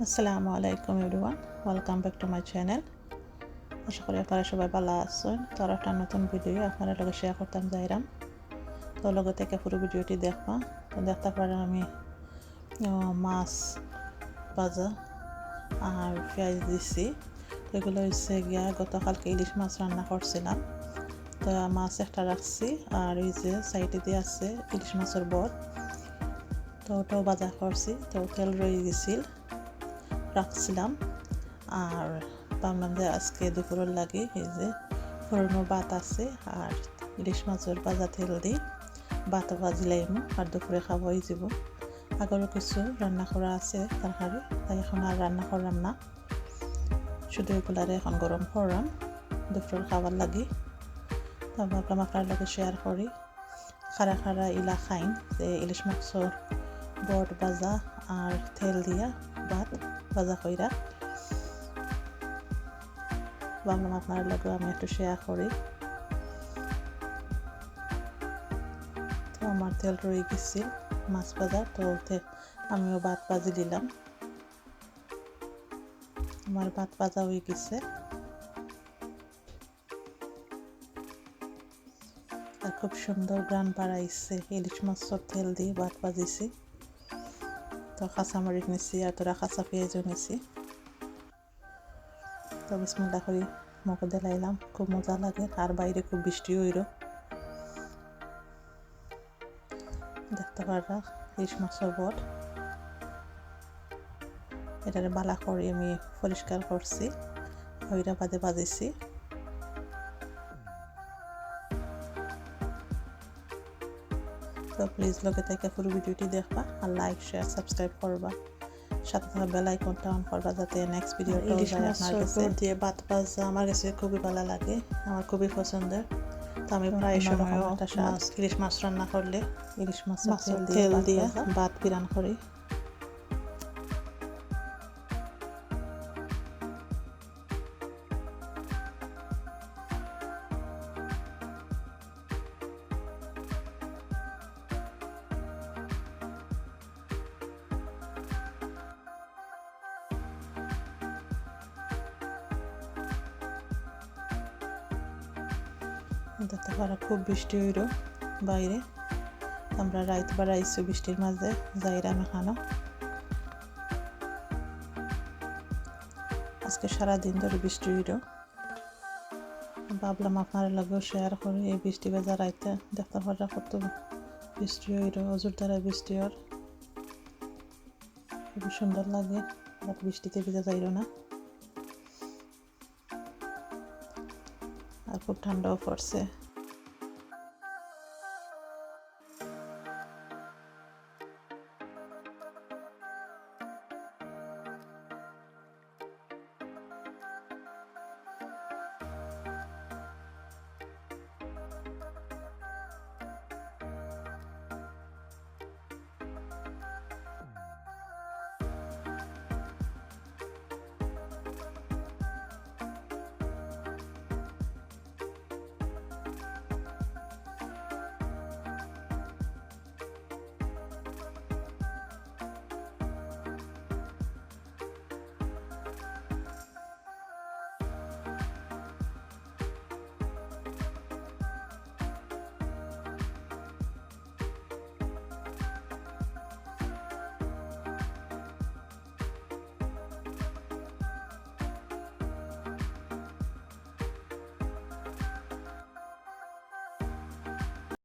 আসসালামু আলাইকুম everyone, welcome back to my channel. আশা করি আপনারা সবাই ভালো আছেন। তার একটা নতুন ভিডিও আপনারা লগে শেয়ার করতাম যাইরাম তো লগে থেকে পুরো ভিডিওটি দেখবা। তো দেখতে পারেন আমি মাছ ভাজা আর পেঁয়াজ দিছি। তো এগুলো হচ্ছে গিয়া গতকালকে ইলিশ মাছ রান্না করছিলাম। তো মাছ একটা রাখছি আর এই যে সাইডে দিয়ে আছে ইলিশ মাছের বট তো ওটাও বাজা করছি। তো তেল রয়ে গেছিল। রাখছিলাম। আর ভাবলাম যে আজকে দুপুরের লাগে এই যে পুরনো ভাত আছে আর ইলিশ মাছের ভাজা তেল দিই ভাত ভাজিলাইমু আর দুপুরে খাব এই যাব আগরও কিছু রান্না করা আছে তরকারি তাই এখন আর রান্না করলাম না। শুধু এগুলারে এখন গরম করলাম দুপুরের খাবার লাগি। তো ভাবলাম আপনার লগে শেয়ার করি। খারা খারা ইলা খাইন, যে ইলিশ মাছের বট ভাজা আর তেল দিয়া ভাত। ভাজা কইরা। ভাবলাম আপনার লগে, আমি একটু শেয়ার করি। তো আমার তেল রয়ে গেছিল মাছ ভাজা। তো আমিও ভাত ভাজি দিলাম আমার ভাত ভাজা হয়ে গেছে। খুব সুন্দর গ্রান বাড়াইছে, ইলিশ মাছের তেল দিয়ে ভাত ভাজিছি। তো কাঁচামরিচ নিছি আর তোরা কাঁচা পেঁয়াজও নিছি তো বিসমুল্লা করি, মুখে দিলাইলাম খুব মজা লাগে, আর বাইরে খুব বৃষ্টি হইল। দেখতে পারা ইলিশ মাছের বট। এটারে বালা করে আমি পরিষ্কার করছি ওইটা বাদে বাজেছি। তো প্লিজ লগে থেকে পুরো ভিডিওটি দেখবা আর লাইক শেয়ার সাবস্ক্রাইব করবা। সাথে থাকা বেল আইকনটা অন করবা যাতে নেক্সট ভিডিওটা ইলিশ যায় আপনার কাছে। দিয়ে ভাত ভাজা আমার কাছে খুবই ভালো লাগে আমার খুবই পছন্দের। তো আমি প্রায় সময়। ইলিশ মাছ রান্না করলে ইলিশ মাছ তেল দিয়ে পিরান ভাত বিরান করি। দেখতে পারা খুব বৃষ্টি হইল বাইরে। আমরা রাইত বাড়াইছি বৃষ্টির মাঝে যাইরাম এখানো আজকে সারাদিন ধরে বৃষ্টি হইল ভাবলাম আপনার লাগেও শেয়ার করি, এই বৃষ্টি বেজা রাইতে দেখতে পারা কত বৃষ্টি হইল অজুর দ্বারা বৃষ্টি হর খুবই সুন্দর লাগে বৃষ্টিতে ভিজা যাইল না। খুব ঠান্ডাও পড়ছে।